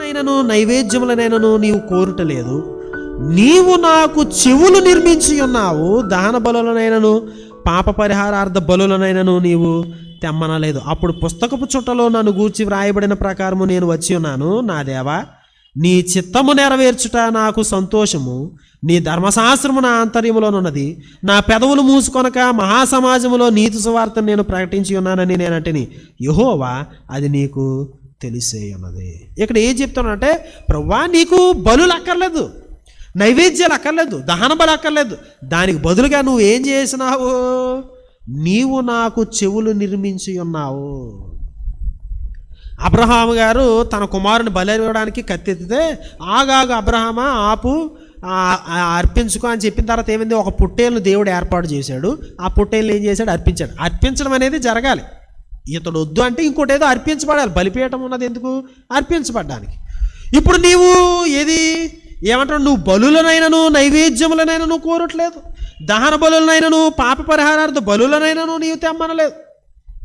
నైనను నైవేద్యములనైనను నీవు కోరుటలేదు. నీవు నాకు చెవులు నిర్మించి ఉన్నావు. దహన బలులనైనను పాప పరిహారార్థ బలులనైనను నీవు తెమ్మనలేదు. అప్పుడు పుస్తకపు చుట్టలో నన్ను గూర్చి వ్రాయబడిన ప్రకారము నేను వచ్చి ఉన్నాను. నా దేవా నీ చిత్తము నెరవేర్చుట నాకు సంతోషము. నీ ధర్మశాస్త్రము నా ఆంతర్యములోనున్నది నా పెదవులు మూసుకొనక మహాసమాజములో నీతి సువార్తను నేను ప్రకటించి ఉన్నానని నేనంటని యహోవా అది నీకు తెలిసే ఉన్నది. ఇక్కడ ఏం చెప్తున్నానంటే ప్రవ్వా నీకు బలులు అక్కర్లేదు. నైవేద్యాలు అక్కర్లేదు. దహన బలు అక్కర్లేదు. దానికి బదులుగా నువ్వు ఏం చేసినావు? నీవు నాకు చెవులు నిర్మించి ఉన్నావు. అబ్రహాము గారు తన కుమారుని బలి ఇవ్వడానికి కత్తెత్తితే ఆగాగు అబ్రహామా ఆపు. అర్పించుకో అని చెప్పిన తర్వాత ఏమైంది? ఒక పుట్టేలు దేవుడు ఏర్పాటు చేశాడు. ఆ పుట్టేలు ఏం చేశాడు? అర్పించాడు. అర్పించడం అనేది జరగాలి. ఇతడు వద్దు అంటే ఇంకోటి ఏదో అర్పించబడాలి. బలిపీయటం ఉన్నది ఎందుకు? అర్పించబడ్డానికి. ఇప్పుడు నీవు ఏది? ఏమంటాడు నువ్వు బలులనైనను నైవేద్యములనైనను కోరట్లేదు. దహన బలులనైనను పాప పరిహారార్థ బలులనైనను నీవు తెమ్మనలేదు.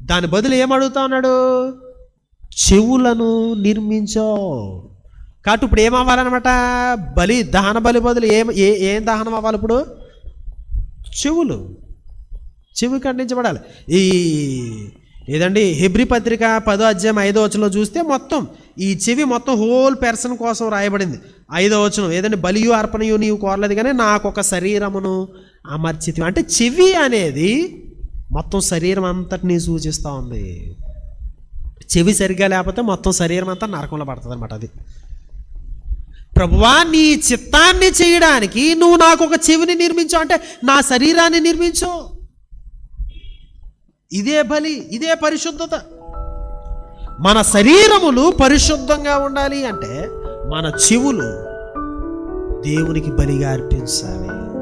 దాని బదులు ఏమడుగుతా ఉన్నాడు? చెవులను నిర్మించావు కాబట్టి ఇప్పుడు ఏమవ్వాలన్నమాట? బలి దహన బలి బదులు ఏం ఏ ఏం దహనం అవ్వాలి ఇప్పుడు? చెవులు. చెవి ఖండించబడాలి. ఈ ఏదండి? హెబ్రి పత్రిక పదో అధ్యాయం ఐదో వచనంలో చూస్తే మొత్తం ఈ చెవి మొత్తం హోల్ పర్సన్ కోసం రాయబడింది. ఐదో వచనం. ఏదండి? బలియు అర్పణయు నీవు కోరలేదు కానీ నాకు ఒక శరీరమును అమర్చితి అంటే చెవి అనేది మొత్తం శరీరం అంతటిని సూచిస్తూ ఉంది. చెవి సరిగ్గా లేకపోతే మొత్తం శరీరం అంతా నరకంలో పడుతుంది అనమాట అది. ప్రభువా నీ చిత్తాన్ని చేయడానికి నువ్వు నాకు ఒక చెవిని నిర్మించు. అంటే నా శరీరాన్ని నిర్మించు. ఇదే బలి ఇదే పరిశుద్ధత. మన శరీరములు పరిశుద్ధంగా ఉండాలి అంటే మన చెవులు దేవునికి బలిగా అర్పించాలి.